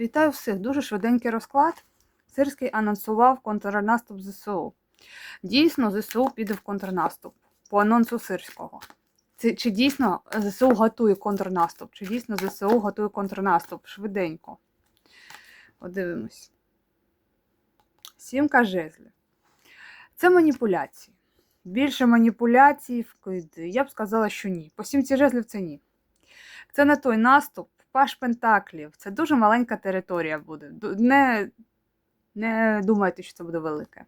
Вітаю всіх! Дуже швиденький розклад. Сирський анонсував контрнаступ ЗСУ. Дійсно, ЗСУ піде в контрнаступ по анонсу Сирського. Це, чи дійсно ЗСУ готує контрнаступ? Чи дійсно ЗСУ готує контрнаступ? Швиденько. Подивимось. Сімка жезлів. Це маніпуляції. Більше маніпуляцій. Я б сказала, що ні. По сімці жезлів це ні. Це не той наступ. Паш Пентаклів. Це дуже маленька територія буде. Не, не думайте, що це буде велике.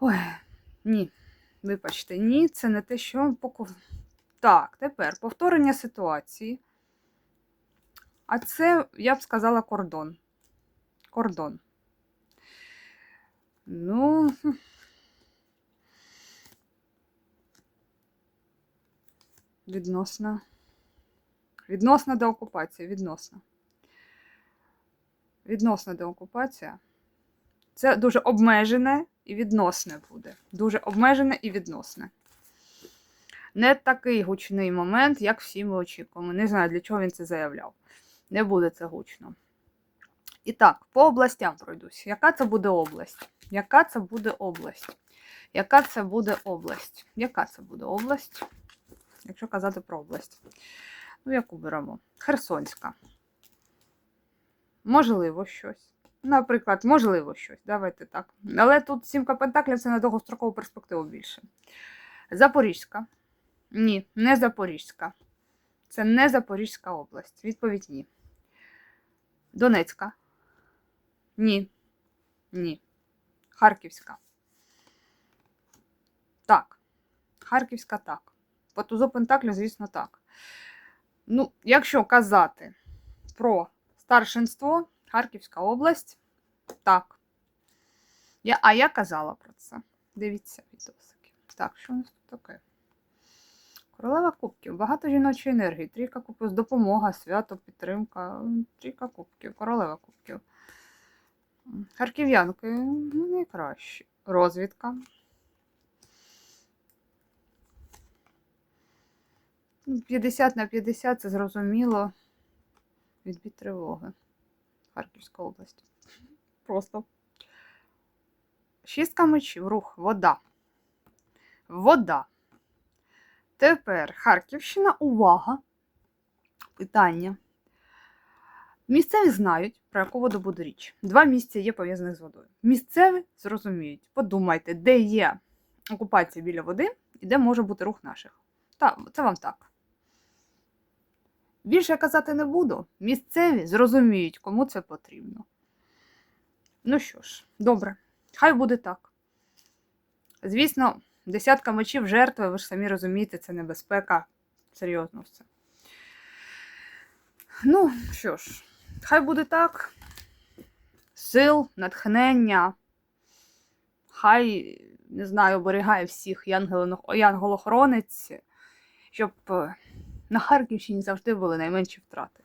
Ой, ні. Вибачте, ні, це не те, що поки. Так, тепер повторення ситуації. А це, я б сказала, кордон. Кордон. Ну. Відносно. Відносна деокупація, відносна. Відносна деокупація. Це дуже обмежене і відносне буде. Дуже обмежене і відносне. Не такий гучний момент, як всі ми очікуємо. Не знаю, для чого він це заявляв. Не буде це гучно. І так, по областям пройдусь. Яка це буде область? Яка це буде область? Яка це буде область? Яка це буде область? Якщо казати про область. Ну, яку беремо? Херсонська. Можливо, щось. Наприклад, можливо, щось. Давайте так. Але тут сімка пентаклів це на довгострокову перспективу більше. Запорізька. Ні, не Запорізька. Це не Запорізька область. Відповідь ні. Донецька. Ні. Ні. Харківська. Так. Харківська так. По тузу Пентаклів, звісно, так. Ну, якщо казати про старшинство, Харківська область, так. Я, а я казала про це. Дивіться відосики. Так, що у нас тут таке? Королева кубків, багато жіночої енергії, трійка кубків, допомога, свято, підтримка, трійка кубків, королева кубків. Харків'янки ну, найкращі. Розвідка. 50 на 50 це зрозуміло. Відбій тривоги. Харківська область. Просто. Шістка мечів, рух, вода. Вода. Тепер Харківщина, увага. Питання. Місцеві знають, про яку воду буде річ. Два місця є пов'язаних з водою. Місцеві зрозуміють. Подумайте, де є окупація біля води і де може бути рух наших. Так, це вам так. Більше казати не буду. Місцеві зрозуміють, кому це потрібно. Ну що ж, добре, хай буде так. Звісно, десятка мечів жертви, ви ж самі розумієте, це небезпека. Серйозно все. Ну, що ж, хай буде так. Сил, натхнення. Хай, не знаю, оберігає всіх янголохоронець, щоб е, на Харківщині завжди були найменші втрати.